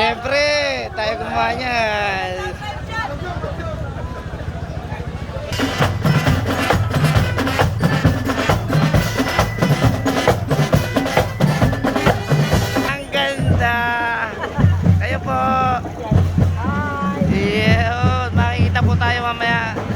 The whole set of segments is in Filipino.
Siyempre, tayo gumawa niyan. Ang ganda. Kayo po. Yun, makikita po tayo mamaya.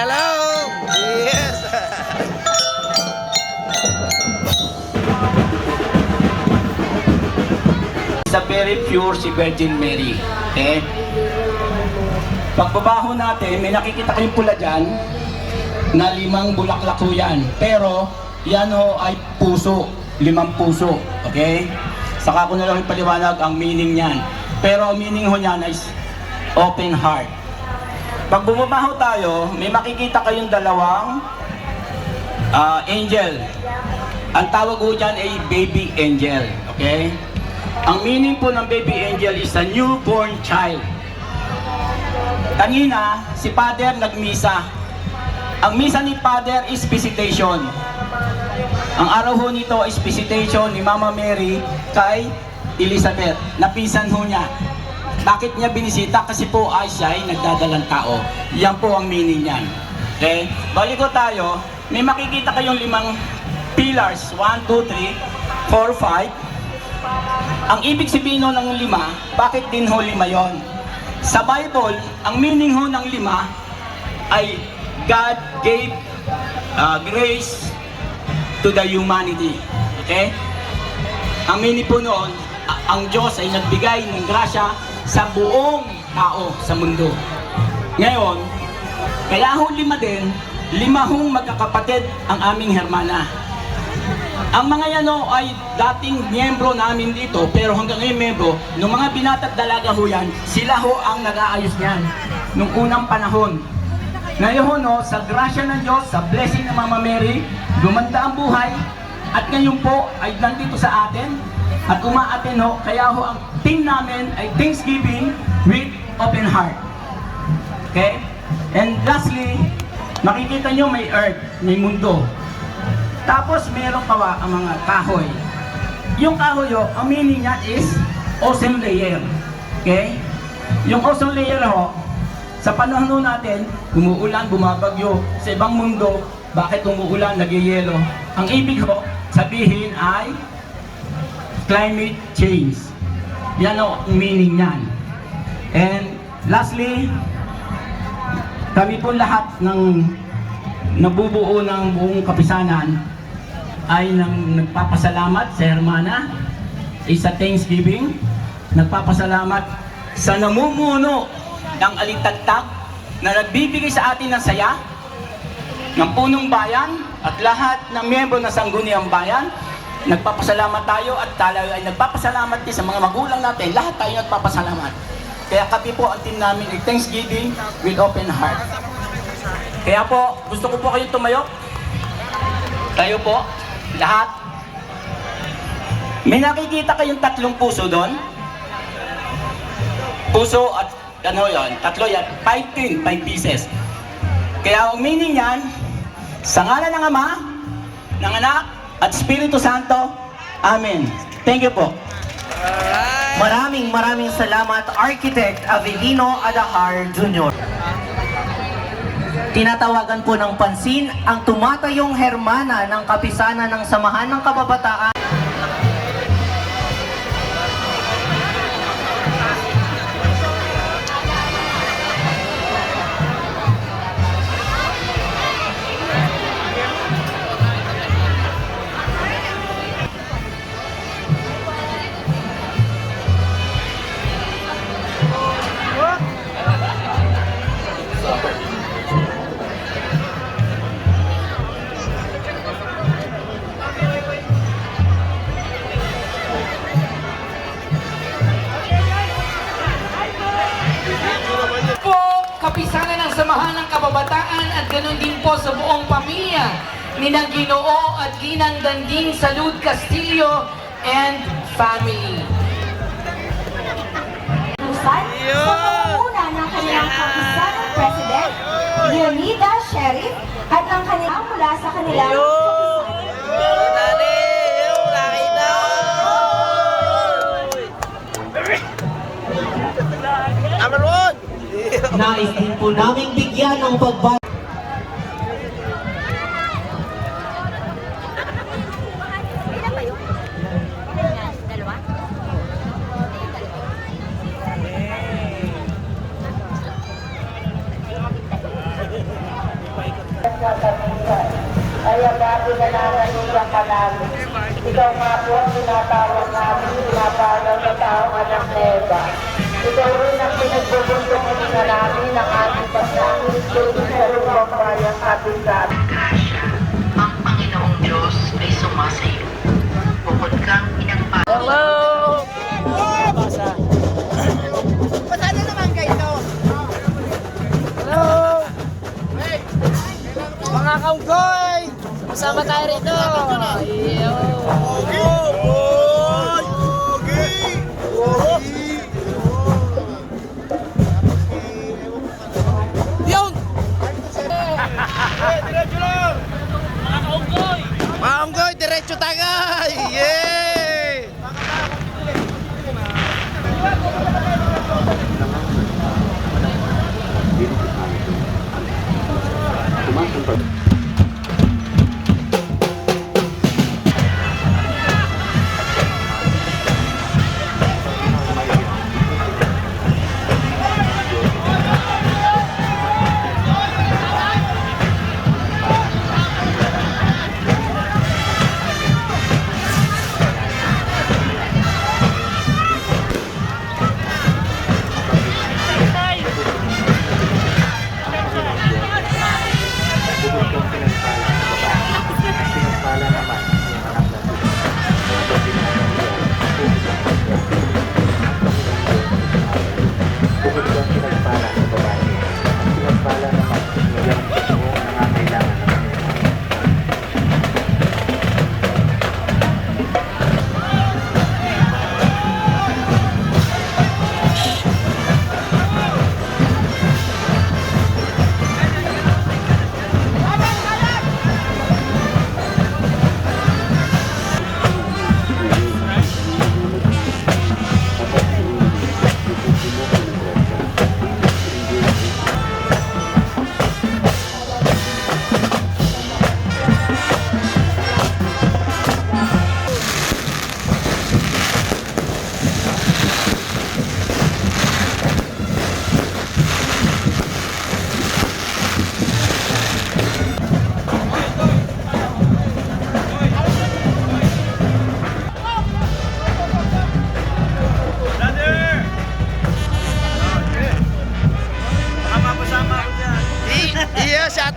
Hello. Yes. Sa very pure si Virgin Mary. Okay? Pagbabaho natin, may nakikita kayong pula dyan na limang bulaklak yan. Pero, yan ho ay puso. Limang puso. Okay? Saka ko na lang ipaliwanag ang meaning niyan. Pero ang meaning ho niyan ay open heart. Pag bumabaho tayo, may makikita kayong dalawang ah, angel. Ang tawag ko dyan ay baby angel. Okay? Ang meaning po ng baby angel is a newborn child. Kanina, si Father nagmisa. Ang misa ni Father is visitation. Ang araw ho nito is visitation ni Mama Mary kay Elizabeth. Napisan ho niya. Bakit niya binisita? Kasi po ay siya ay nagdadalang tao. Yan po ang meaning niyan. Okay? Balik ko tayo. May makikita kayong limang pillars. 1, 2, 3, 4, 5. Ang ibig sabihin ho ng lima, bakit din ho lima yon? Sa Bible, ang meaning ho ng lima ay God gave uh, grace to the humanity. Okay? Ang meaning po noon, ang Diyos ay nagbigay ng grasya sa buong tao sa mundo. Ngayon, kaya ho lima din, lima hong magkakapatid ang aming hermana. Ang mga yan ho ay dating miyembro namin dito, pero hanggang ngayon miyembro, nung mga binata't dalaga ho yan, sila ho ang nag-aayos niyan nung unang panahon. Ngayon ho, no, sa grasya ng Diyos, sa blessing ng Mama Mary, gumanda ang buhay, at ngayon po ay nandito sa atin, at umaaten ho, kaya ho ang team namin ay Thanksgiving with open heart. Okay? And lastly, makikita nyo may earth, may mundo. Tapos meron pa ang mga kahoy. Yung kahoy, ho, ang meaning niya is ozone layer. Okay? Yung ozone layer ho, sa panahon ho natin, umuulan, bumabagyo. Sa ibang mundo, bakit umuulan, nagyayelo? Ang ibig ho, sabihin ay climate change. Yan ang meaning niyan. And lastly, kami po lahat ng nabubuo ng buong kapisanan ay nang nagpapasalamat sa Hermana, isa Thanksgiving, nagpapasalamat sa namumuno ng alitagtag na nagbibigay sa atin ng saya, ng punong bayan at lahat ng miyembro ng Sangguniang Bayan. Nagpapasalamat tayo at tayo ay nagpapasalamat din sa mga magulang natin. Lahat tayo nagpapasalamat. Kaya kami po ang team namin ay Thanksgiving with open heart. Kaya po, gusto ko po kayong tumayo. Tayo po, lahat. May nakikita kayong tatlong puso doon. Puso at ano yon, tatlo yan, five tin, five pieces. Kaya ang meaning yan, sa ngalan ng Ama, ng Anak, at Espiritu Santo, Amen. Thank you po. Maraming maraming salamat Architect Avelino Adahar Jr. Tinatawagan po ng pansin ang tumatayong hermana ng kapisanan ng Samahan ng Kababataan. Ng Kababataan at ganoon din po sa buong pamilya ni ng Ginoo at Ginang Danding Salud Castillo and family. Usan sa pangunguna ng kanilang kapisanan President, Leonida Sheriff, at ang kanilang mula sa kanilang Nais po naming bigyan ng pagba Kaya dati na nanganilang ka namin. Ikaw nga po ang tinatawag namin, tinatawag na taong anak na Eva. Ikaw rin na namin ng ating tuloy sa lumang bayang kapisan. Kasya, ang Panginoong Diyos ay sumasayo. Bukod kang inang Hello. Hello. Mga kaunggoy! Kasama tayo rito! Yo! Yun! Diretso tagay! Yay!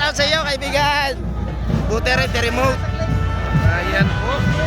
out sa iyo, kaibigan. Buti rin, remote. Ayan po.